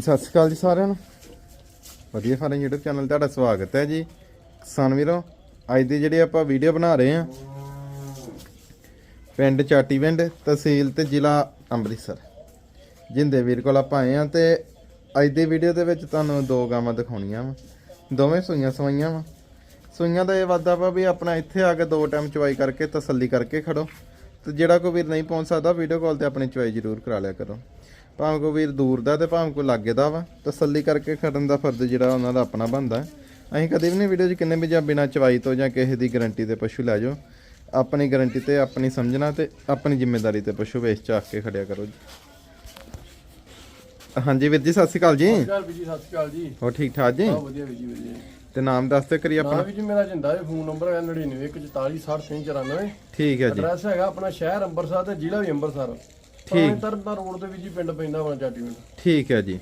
ਸਤਿ ਸ਼੍ਰੀ ਅਕਾਲ ਜੀ ਸਾਰਿਆਂ ਨੂੰ। ਵਧੀਆ ਫਾਰਮ YouTube ਚੈਨਲ ਤੁਹਾਡਾ ਸਵਾਗਤ ਹੈ ਜੀ। ਕਿਸਾਨ ਵੀਰੋ, ਅੱਜ ਦੀ ਜਿਹੜੀ ਆਪਾਂ ਵੀਡੀਓ ਬਣਾ ਰਹੇ ਹਾਂ, ਪਿੰਡ ਚਾਟੀ ਪਿੰਡ, ਤਹਿਸੀਲ ਤੇ ਜ਼ਿਲ੍ਹਾ ਅੰਮ੍ਰਿਤਸਰ। ਜਿੰਦੇ ਵੀਰ ਕੋਲ ਆਪਾਂ ਆਏ ਹਾਂ ਤੇ ਅੱਜ ਦੀ ਵੀਡੀਓ ਦੇ ਵਿੱਚ ਤੁਹਾਨੂੰ ਦੋ ਗਾਵਾਂ ਦਿਖਾਉਣੀਆਂ ਵਾ। ਦੋਵੇਂ ਸੂਈਆਂ ਸਵਾਈਆਂ ਵਾ। ਸੂਈਆਂ ਦਾ ਇਹ ਵਾਦਾ ਵਾ ਵੀ ਆਪਣਾ ਇੱਥੇ ਆ ਕੇ ਦੋ ਟਾਈਮ ਚਵਾਈ ਕਰਕੇ, ਤਸੱਲੀ ਕਰਕੇ ਖੜੋ। ਤੇ ਜਿਹੜਾ ਕੋਈ ਵੀਰ ਨਹੀਂ ਪਹੁੰਚ ਸਕਦਾ ਵੀਡੀਓ ਕਾਲ ਤੇ ਆਪਣੀ ਚਵਾਈ ਜ਼ਰੂਰ ਕਰਾ ਲਿਆ ਕਰੋ। ਭਾਵੇਂ ਕੋਈ ਵੀਰ ਦੂਰ ਦਾ ਤੇ ਭਾਵੇਂ ਕੋਈ ਲਾਗੇ ਦਾ ਵਾ ਤਸੱਲੀ ਕਰਕੇ ਖੜਨ ਦਾ ਫਰਜ਼ ਜਿਹੜਾ ਉਹਨਾਂ ਦਾ ਆਪਣਾ ਬਣਦਾ ਹੈ। ਅਸੀਂ ਕਦੇ ਵੀ ਨਹੀਂ ਵੀਡੀਓ 'ਚ ਕਿੰਨੇ ਵੀ ਜਾਂ ਬਿਨਾਂ ਚਵਾਈ ਤੋਂ ਜਾਂ ਕਿਸੇ ਦੀ ਗਾਰੰਟੀ ਤੇ ਪਸ਼ੂ ਲੈ ਜਾਓ। ਆਪਣੀ ਗਾਰੰਟੀ ਤੇ ਆਪਣੀ ਸਮਝਣਾ ਤੇ ਆਪਣੀ ਜ਼ਿੰਮੇਵਾਰੀ ਤੇ ਪਸ਼ੂ ਵੇਚ ਚਾਕ ਕੇ ਖੜਿਆ ਕਰੋ ਜੀ। ਹਾਂਜੀ ਵੀਰ ਜੀ ਸਤਿ ਸ਼੍ਰੀ ਅਕਾਲ ਜੀ। ਸਤਿ ਸ਼੍ਰੀ ਅਕਾਲ ਵੀਰ ਜੀ ਸਤਿ ਸ਼੍ਰੀ ਅਕਾਲ ਜੀ। ਹੋਰ ਠੀਕ ਠਾਕ ਜੀ? ਬਹੁਤ ਵਧੀਆ ਵੀਰ ਜੀ ਵਧੀਆ। ਤੇ ਨਾਮ ਦੱਸ ਤੇ ਕਰੀ ਆਪਣਾ। ਵੀ ਜੀ ਮੇਰਾ ਜਿੰਦਾ ਹੈ ਫੋਨ ਨੰਬਰ ਹੈ 9914460394 ਠੀਕ ਹੈ ਜੀ। ਐਡਰੈਸ ਹੈਗਾ ਆਪਣਾ ਸ਼ਹਿਰ ਅੰਮ੍ਰਿਤਸਰ ਤੇ ਜ਼ਿਲ੍ਹਾ ਵੀ ਅੰਮ੍ਰਿਤਸਰ। ਠੀਕ। ਤਰਨਤਾਰਨ ਰੋਡ ਤੇ ਵੀ ਜੀ ਪਿੰਡ ਪੈਂਦਾ ਵਾ ਚਾਟੀ ਪਿੰਡ। ਠੀਕ ਹੈ ਜੀ।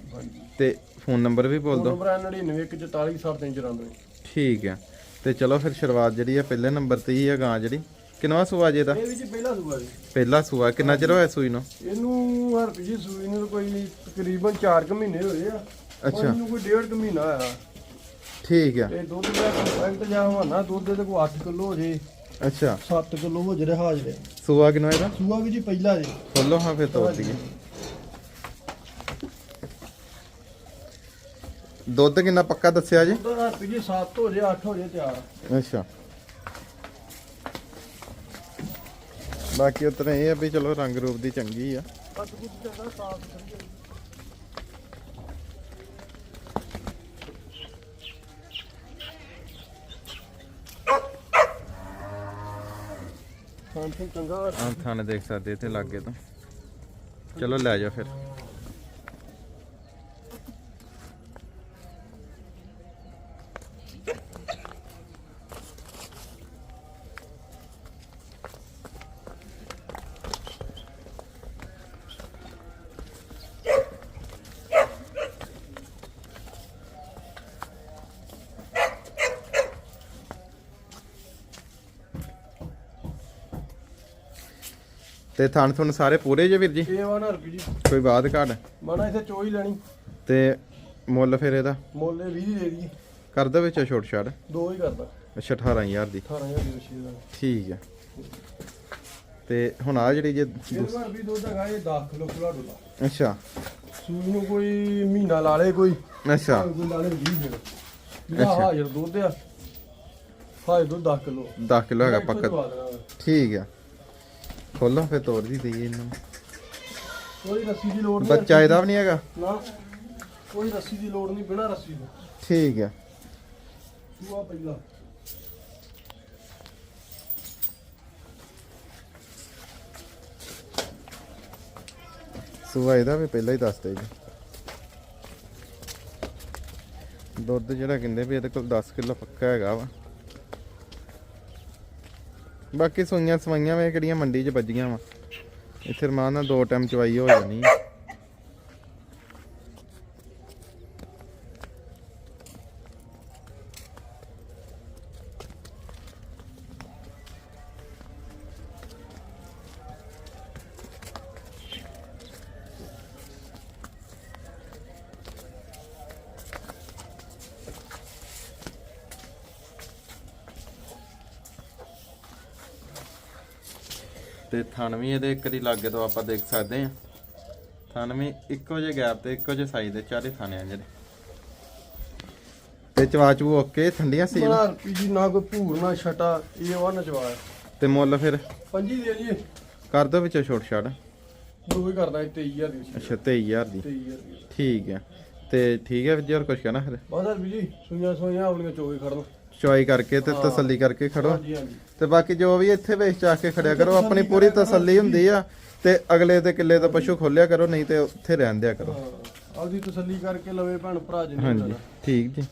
ਤੇ ਫੋਨ ਨੰਬਰ ਵੀ ਬੋਲ ਦਿਓ। ਨੰਬਰ ਹੈ 9914460394 ਠੀਕ ਹੈ ਤੇ ਚਲੋ ਫਿਰ ਸ਼ੁਰੂਆਤ ਜਿਹੜੀ ਆ ਪਹਿਲੇ ਨੰਬਰ ਤੇ ਹੀ ਆ ਗਾਂ ਜਿਹੜੀ। ਕਿੰਨਵਾ ਸੂਆ ਜੇ ਦਾ? ਇਹ ਵੀ ਜੀ ਪਹਿਲਾ ਸੂਆ ਜੀ। ਪਹਿਲਾ ਸੂਆ। ਕਿੰਨਾ ਚਿਰ ਹੋਇਆ ਸੂਈ ਨੂੰ? ਇਹਨੂੰ ਹਰ ਜੀ ਸੂਈ ਨੂੰ ਕੋਈ ਤਕਰੀਬਨ 4 ਕੁ ਮਹੀਨੇ ਹੋਏ ਆ। ਅੱਛਾ। ਇਹਨੂੰ ਕੋਈ ਡੇਢ ਕੁ ਮਹੀਨਾ ਆਇਆ ਠੀਕ ਆ। ਤੇ ਦੁੱਧ ਦਾ ਜਾਂ ਹੋਣਾ ਦੁੱਧ ਦੇ ਕੋਈ 8 ਕਿਲੋ ਹੋ ਜੇ। ਅੱਛਾ। 7 ਕਿਲੋ ਹੋ ਜਿਹੜੇ ਹਾਜ਼ਰੇ। ਸੂਆ ਕਿੰਨਾ ਇਹਦਾ? ਸੂਆ ਵੀ ਜੀ ਪਹਿਲਾ ਜੀ। ਖੋਲੋ ਹਾਂ ਫਿਰ ਤੋੜ ਦਈਏ। ਦੁੱਧ ਕਿੰਨਾ ਪੱਕਾ ਦੱਸਿਆ ਜੀ? ਉਹਦਾ ਹਰ ਜੀ 7 ਹੋ ਜੇ 8 ਹੋ ਜੇ ਤਿਆਰ। ਅੱਛਾ। ਬਾਕੀ ਉਤਨੇ ਇਹ ਆ ਵੀ ਚਲੋ ਰੰਗ ਰੂਪ ਦੀ ਚੰਗੀ ਆ। ਕੱਟ ਕੁੱਟ ਚੰਗਾ ਸਾਫ਼ ਸੁਥਰੀ ਹਾਂ ਤੇ ਚੰਗਾ। ਆਹ ਥਾਣੇ ਦੇਖ ਸਕਦੇ ਇੱਥੇ ਲਾਗੇ ਤੋਂ। ਚਲੋ ਲੈ ਜਾ ਫਿਰ। ਤੇ ਥਣ ਥੁਣ ਸਾਰੇ ਪੂਰੇ ਜੇ ਵੀਰ ਜੀ? ਇਹ ਵਾ ਨਾ ਰੁਪਈ ਜੀ। ਕੋਈ ਬਾਤ ਘਾਟ? ਮਾਣਾ ਇੱਥੇ ਚੋਈ ਲੈਣੀ। ਤੇ ਮੁੱਲ ਫਿਰ ਇਹਦਾ? ਮੋਲੇ 20 ਦੇ ਦੀ ਕਰ ਦੇ ਵਿੱਚ ਛੋਟ ਛਾੜ ਦੋ ਹੀ ਕਰਦਾ ਅੱਛਾ 18000 ਦੀ। 18000 ਦੀ ਰਸ਼ੀ ਦਾ। ਠੀਕ ਹੈ ਤੇ ਹੁਣ ਆ ਜਿਹੜੀ ਜੇ ਇਹ ਵਾਰ ਵੀ ਦੁੱਧ ਹੈਗਾ ਇਹ 10 ਕਿਲੋ ਖਲਾੜੂ ਦਾ ਅੱਛਾ। ਸੂਈ ਨੂੰ ਕੋਈ ਮਹੀਨਾ ਲਾ ਲੇ ਕੋਈ। ਅੱਛਾ। ਕੋਈ ਲਾ ਲੇ 20 ਦਿਨ ਜਿਹੜਾ ਹਾਜ਼ਰ ਦੁੱਧ ਆ ਹਾਜ਼ਰ ਦੁੱਧ 10 ਕਿਲੋ। 10 ਕਿਲੋ ਹੈਗਾ ਪੱਕਾ। ਠੀਕ ਆ। ਖੋਲੋ ਫਿਰ ਤੋੜ ਦੀ ਦਈਏ ਇਹਨੂੰ ਕੋਈ ਰੱਸੀ ਦੀ ਲੋੜ ਨਹੀਂ ਬੱਚਾ ਇਹਦਾ ਵੀ ਨਹੀਂ ਹੈਗਾ। ਨਾ ਕੋਈ ਰੱਸੀ ਦੀ ਲੋੜ ਨਹੀਂ ਬਿਨਾ ਰੱਸੀ ਦੇ ਠੀਕ ਆ। ਤੂੰ ਆ ਪਹਿਲਾ। ਸੂਆ ਇਹਦਾ ਵੀ ਪਹਿਲਾਂ ਹੀ ਦੱਸਦੇ ਜੀ ਦੁੱਧ ਜਿਹੜਾ ਕਹਿੰਦੇ ਵੀ ਇਹਦੇ ਕੋਲ 10 ਕਿਲੋ ਪੱਕਾ ਹੈਗਾ ਵਾ। ਬਾਕੀ ਸੂਈਆਂ ਸਵਾਈਆਂ ਵੇ ਕਿਹੜੀਆਂ ਮੰਡੀ 'ਚ ਵੱਜੀਆਂ ਵਾ। ਇੱਥੇ ਰਮਾਨ ਨਾਲ ਦੋ ਟਾਈਮ ਚਵਾਈ ਹੋ ਜਾਣੀ। ਤੇ ਥਣ ਵੀ ਇਹਦੇ ਇੱਕ ਦੀ ਲਾਗੇ ਤੋਂ ਆਪਾਂ ਦੇਖ ਸਕਦੇ ਆ ਥਣ ਵੀ ਇੱਕੋ ਜਿਹੇ ਗੈਪ ਤੇ ਇੱਕੋ ਜਿਹੇ ਸਾਈਜ਼ ਦੇ ਚਾਰੇ ਥਾਣੇ ਆ ਜਿਹੜੇ। ਤੇ ਚਵਾਚੂ ਓਕੇ ਠੰਡੀਆਂ ਸੀ? ਬਣਾ ਰੁਪਈ ਜੀ ਨਾ ਕੋਈ ਭੂਰ ਨਾ ਛਟਾ ਇਹ ਵਾ ਨਚਵਾ ਤੇ ਮੁੱਲ ਫਿਰ? ਪੰਜੀ ਦੇ ਜੀ। ਕਰ ਦੋ ਵਿੱਚ ਛੋਟ ਛਾੜ ਦੋ ਹੀ ਕਰਦਾ 23000 ਦੀ ਅੱਛਾ 23000 ਦੀ। 23000 ਦੀ। ਠੀਕ ਹੈ ਤੇ ਠੀਕ ਹੈ ਜੀ ਹੋਰ ਕੁਝ ਕਹਿਣਾ ਫਿਰ? ਬਸ ਰੁਪਈ ਜੀ ਸੁਈਆਂ ਸੁਈਆਂ ਆਪਣੀਆਂ ਚੋਕੇ ਖੜਨ ਚੁਆਈ ਕਰਕੇ ਤੇ ਤਸੱਲੀ ਕਰਕੇ ਖੜੋ। ਤੇ ਬਾਕੀ ਜੋ ਵੀ ਇੱਥੇ ਵੇਚ ਚਾ ਕੇ ਖੜਿਆ ਕਰੋ ਆਪਣੀ ਪੂਰੀ ਤਸੱਲੀ ਹੁੰਦੀ ਆ। ਤੇ ਅਗਲੇ ਦੇ ਕਿੱਲੇ ਦਾ ਪਸ਼ੂ ਖੋਲਿਆ ਕਰੋ ਨਹੀਂ ਤੇ ਉੱਥੇ ਰਹਿਣ ਦਿਆ ਕਰੋ। ਆਪਦੀ ਤਸੱਲੀ ਕਰਕੇ ਲਵੇ ਭੈਣ ਭਰਾ ਜੀ ਹਾਂਜੀ ਠੀਕ ਜੀ।